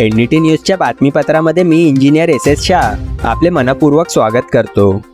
NDT न्यूजच्या बातमीपत्रामध्ये मी इंजिनियर एस एस शाह. आपले मनपूर्वक स्वागत करतो.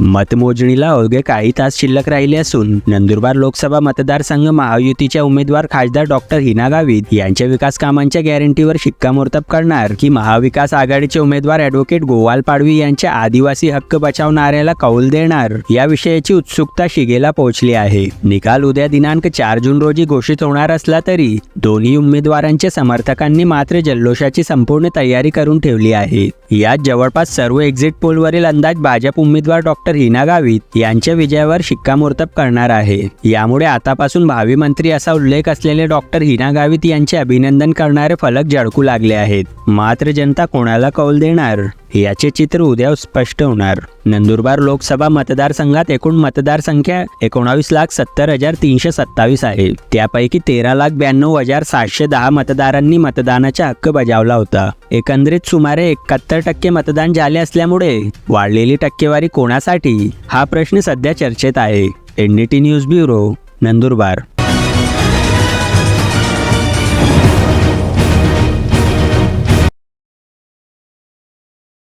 मतमोजणीला अवघे काही तास शिल्लक राहिले असून नंदुरबार लोकसभा मतदारसंघ महायुतीच्या उमेदवार खासदार डॉक्टर हिना गावित यांच्या विकास कामांच्या गॅरंटीवर शिक्कामोर्तब करणार की महाविकास आघाडीचे उमेदवार ॲडव्होकेट गोवाल पाडवी यांच्या आदिवासी हक्क बचावणाऱ्याला कौल देणार या विषयाची उत्सुकता शिगेला पोहोचली आहे. निकाल उद्या दिनांक चार जून रोजी घोषित होणार असला तरी दोन्ही उमेदवारांच्या समर्थकांनी मात्र जल्लोषाची संपूर्ण तयारी करून ठेवली आहे. यात जवळपास सर्व एक्झिट पोलवरील अंदाज भाजप उमेदवार डॉक्टर डॉक्टर हिना गावित यांच्या विजयावर शिक्कामोर्तब करणार आहे. यामुळे आतापासून भावी मंत्री असा उल्लेख असलेले डॉक्टर हिना गावित यांचे अभिनंदन करणारे फलक झळकू लागले आहेत. मात्र जनता कोणाला कौल देणार? याचे चित्र उद्या स्पष्ट होणार. नंदुरबार लोकसभा मतदारसंघात एकूण मतदारसंख्या एकोणावीस लाख सत्तर हजार तीनशे सत्तावीस आहे. त्यापैकी तेरा लाख ब्याण्णव हजार सातशे दहा मतदारांनी मतदानाचा हक्क बजावला होता. एकंदरीत सुमारे एकाहत्तर टक्के मतदान झाले असल्यामुळे वाढलेली टक्केवारी कोणासाठी? हा प्रश्न सध्या चर्चेत आहे. NDT news bureau Nandurbar.